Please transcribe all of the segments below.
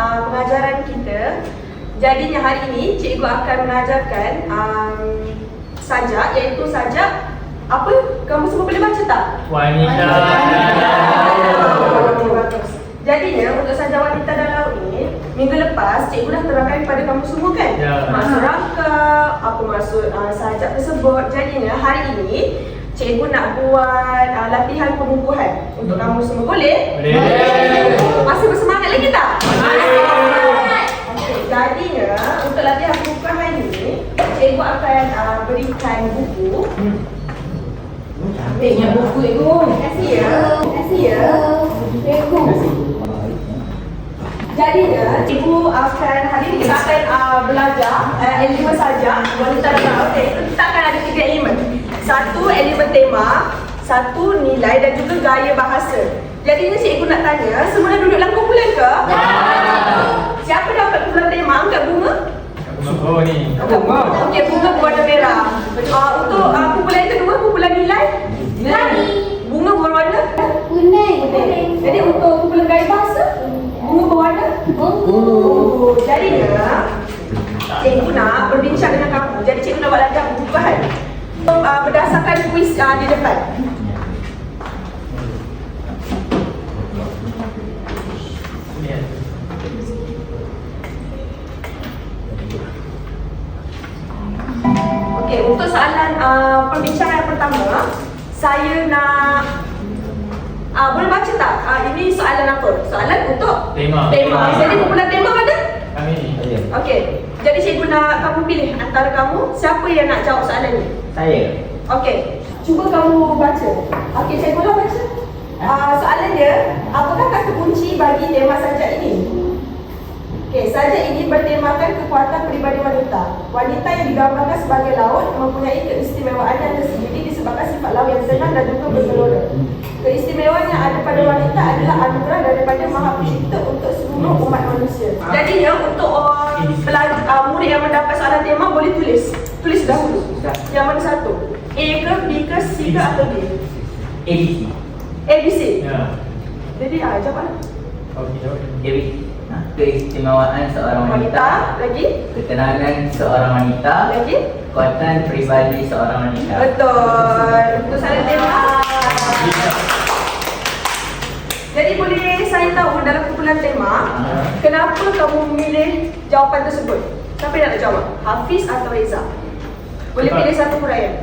uh, pengajaran kita. Jadinya hari ini cikgu akan mengajarkan um, sajak iaitu sajak apa? Kamu semua boleh baca tak? Wanita. Jadinya untuk saja wanita dan laut ni Minggu lepas cikgu dah terangkan kepada kamu semua kan Ya. Maksud rangka, apa maksud uh, sajak tersebut Jadinya hari ini cikgu nak buat uh, latihan pembubuhan Untuk kamu semua boleh? Boleh. Masih bersemangat lagi tak? Masih. Okey, jadinya untuk latihan pembubuhan hari ini Cikgu akan uh, berikan buku Cantiknya buku itu. Terima kasih ya Terima kasih ya Cikgu Jadinya, cikgu akan hari ini kita akan uh, belajar uh, elemen saja wanita dan laut iaitu kita akan ada tiga elemen. Satu satu nilai dan juga gaya bahasa. Jadinya cikgu nak tanya, semua dah duduk dalam kumpulan ke? Siapa dapat kumpulan tema? Angkat bunga? Oh ni Bunga. Okey, bunga berwarna merah. Uh, untuk uh, kumpulan kedua, kumpulan nilai? Nilai. Bunga berwarna? Kuning. Jadi untuk kumpulan gaya bahasa? Bunga berwarna? Oh, jadinya cikgu nak berbincang dengan kamu. Jadi cikgu nak buat latihan pembukaan. Uh, berdasarkan kuis uh, di depan. Okey, untuk soalan uh, perbincangan yang pertama, saya nak uh, boleh baca tak? Uh, ini soalan apa? Soalan untuk Tema. Tema. Jadi kumpulan tema mana? Kami ni Okey. Jadi cikgu nak kamu pilih antara kamu siapa yang nak jawab soalan ni? Saya. Okey. Cuba kamu baca. Okey, cikgu dah baca. Uh, soalan dia, apakah kata kunci bagi tema sajak ini? Okey, sajak ini bertemakan kekuatan peribadi wanita. Wanita yang digambarkan sebagai laut mempunyai keistimewaan yang tersendiri disebabkan sifat laut yang tenang dan juga bergelora. Keistimewaan yang ada pada wanita adalah anugerah daripada Maha Pencipta untuk seluruh umat manusia. Jadinya untuk orang pelajar uh, murid yang mendapat soalan tema boleh tulis. Tulis dahulu. Yang mana satu? A ke, B ke, C ke atau D? ABC. A, B, C. Ya Jadi ah, jawablah. Okey jawab ABC. Ha? Keistimewaan seorang wanita. Wanita, lagi, Ketenangan seorang wanita. lagi. Kekuatan peribadi seorang wanita. Betul. Untuk soalan tema. Jadi boleh saya tahu dalam kumpulan tema, kenapa kamu memilih jawapan tersebut? Siapa yang nak jawab? Hafiz atau Reza? Boleh Cepat. pilih satu huraian.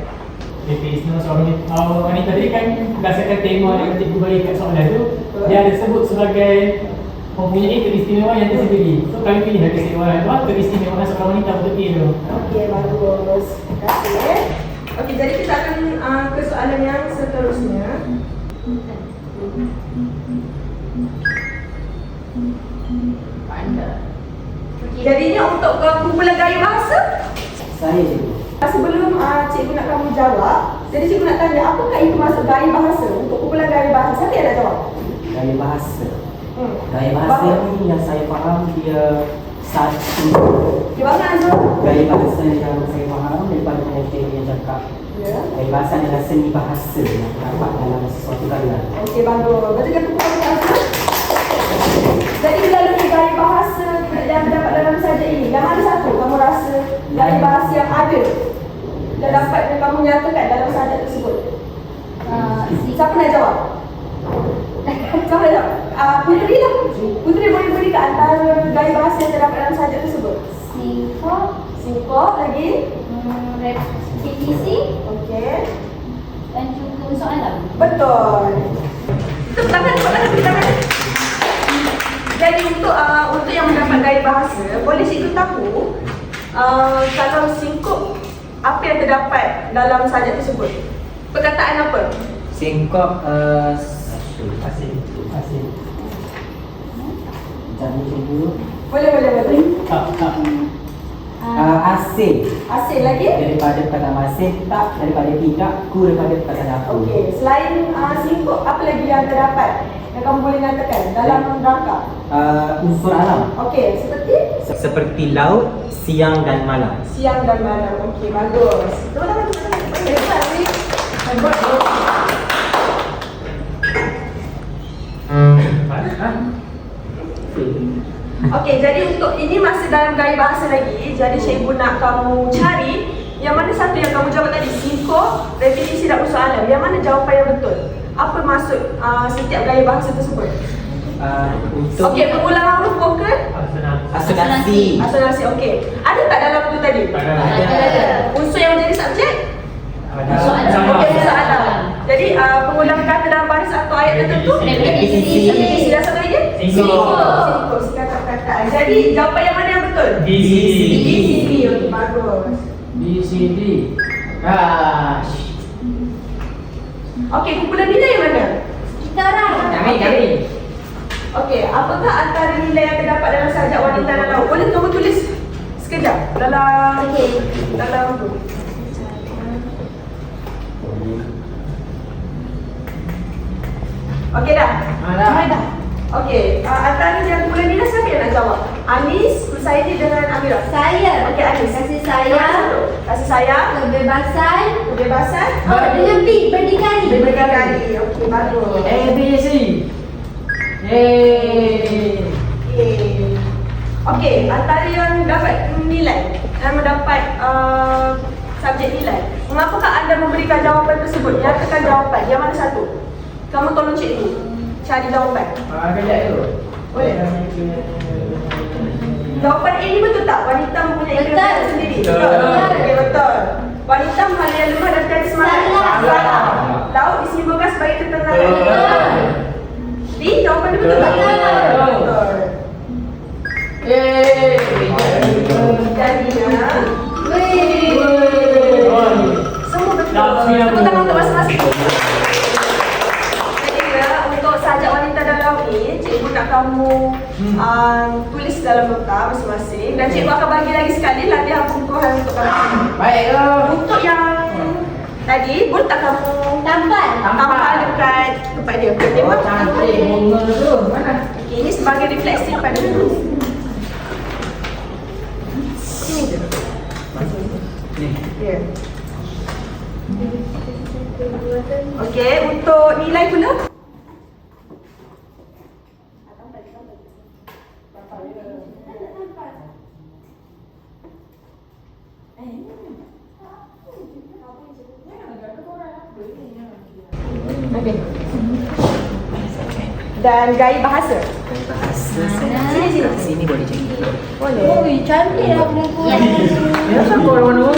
Okay, istimewa seorang wanita, uh, wanita tadi kan berdasarkan tema yang cikgu bagi kat soalan tu Dia ada sebut sebagai mempunyai keistimewaan yang tersendiri So kami pilih keistimewaan tu, keistimewaan seorang wanita untuk dia tu Okey, bagus. Terima kasih. Okey, jadi kita akan uh, ke soalan yang seterusnya. Jadinya untuk ke kumpulan gaya bahasa, Saya cikgu. sebelum uh, cikgu nak kamu jawab, jadi cikgu nak tanya, apakah itu maksud gaya bahasa? Untuk kumpulan gaya bahasa, siapa yang nak jawab? Gaya bahasa. Hmm. Gaya bahasa ni yang saya faham dia satu Di mana Azul? gaya bahasa yang saya faham daripada penelitian yang cakap Ya. gaya bahasa adalah seni bahasa yang terdapat dalam sesuatu karya. Okey, bagus. Berarti tepuk tangan Azul. Jadi lebih gaya bahasa yang terdapat dalam saja ini, yang mana satu kamu rasa gaya bahasa yang ada dan dapat yang kamu nyatakan dalam saja tersebut? Uh, Siapa nak jawab? Siapa nak jawab? Uh, Putri lah. Putri boleh beri ke antara gaya bahasa yang terdapat dalam saja tersebut? singkong, Singkong lagi. hmm, repetisi Okey. dan juga soalan. Betul. Tepuk tangan, tepuk tangan, tepuk tangan. Jadi untuk uh, untuk yang mendapat gaya bahasa, boleh cikgu tahu uh, kalau singkup apa yang terdapat dalam sajak tersebut? Perkataan apa? Singkop uh, Asing Asing Jadi cikgu Boleh, boleh, boleh. Tak, tak uh, asing Asing lagi? daripada perkataan asing tak daripada tidak ku daripada perkataan aku. Okey, selain uh, singkup, apa lagi yang terdapat yang kamu boleh nyatakan dalam rangka? Uh, unsur alam Okey, seperti seperti laut, siang dan malam. siang dan malam. Okey, bagus. Tepuk tangan, tepuk tangan. Okey, jadi untuk ini masih dalam gaya bahasa lagi. Jadi cikgu nak kamu cari yang mana satu yang kamu jawab tadi, singkop, repetisi dan persoalan. Yang mana jawapan yang betul? Apa maksud uh, setiap gaya bahasa tersebut? Uh, untuk Okey, pengulangan huruf vokal, Asonasi. asonasi. Okey. Ada tak dalam tu tadi? Ada. Ada. Unsur yang menjadi subjek? Sama. Okey, soalan. Jadi uh, pengulangan kata dalam baris atau ayat tertentu? Repetisi. Repetisi dan satu lagi? Singkop. Singkop, sekata-kataan. Jadi jawapan yang mana yang betul? D, C, D. D, C, D. Okey, bagus. B, C, D. Gosh. Okey, kumpulan nilai yang mana? Kita orang. Kami, kami. Okey, apakah antara nilai yang terdapat dalam sajak wanita dan laut? Boleh kamu tulis sekejap dalam Okey. dalam tu. Okey dah? Ada. Okey, uh, antara yang kumpulan nilai jawab? Anis, Husaini dengan Amira. Saya. Okey, Anis. Kasih satu. Kasih sayang, Kebebasan. kebebasan, Oh, lebih berdikari. berdikari. Okey, bagus. A, B, C. Yeay. Okey. Okey, antara yang dapat nilai dan mendapat uh, subjek nilai. Mengapakah anda memberikan jawapan tersebut? Nyatakan jawapan. Yang mana satu? Kamu tolong cikgu cari jawapan. Ah, kejap tu. Boleh? Jawapan A ni betul tak? Wanita mempunyai Betul. kebebasan sendiri. Betul. Okey, betul. Wanita hal yang lemah dan tiada semangat. Salah. Salah. Laut disimbolkan sebagai ketenangan. Betul. D, jawapan dia betul tak? Betul. Betul. Yeay. Jadinya, Oh. Semua betul. Dah, sembilan Tepuk puluh. tangan untuk masing-masing. Jadi ya, untuk sajak wanita dalam ni, cikgu nak kamu Hmm. uh, tulis dalam nota masing-masing dan cikgu akan bagi lagi sekali latihan pengukuhan untuk kamu. Baik ke? Untuk yang tadi, boleh tak kamu Tampal. tampal dekat tempat dia? Oh, cantik bunga tu. Mana? Okay, ini sebagai refleksi pada je. Ya. Okey, untuk nilai pula? Okey. Dan gaya bahasa. Bahasa Sini sini. Sini boleh jadi. Boleh. Oi, cantik lah buku. Ya, siapa orang mana?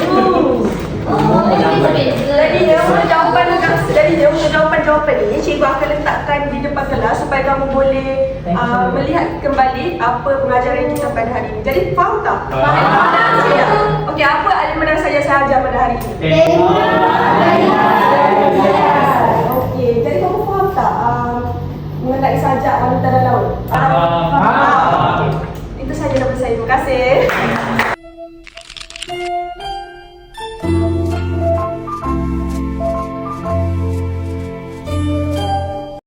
Oh, ini beza. Jadi dia punya jawapan jadi dia punya jawapan-jawapan ni cikgu akan letakkan di depan kelas supaya kamu boleh uh, melihat kembali apa pengajaran kita pada hari ini. Jadi faham tak? Faham. Okey, apa aliran saja saya ajar pada hari ini? Tengok.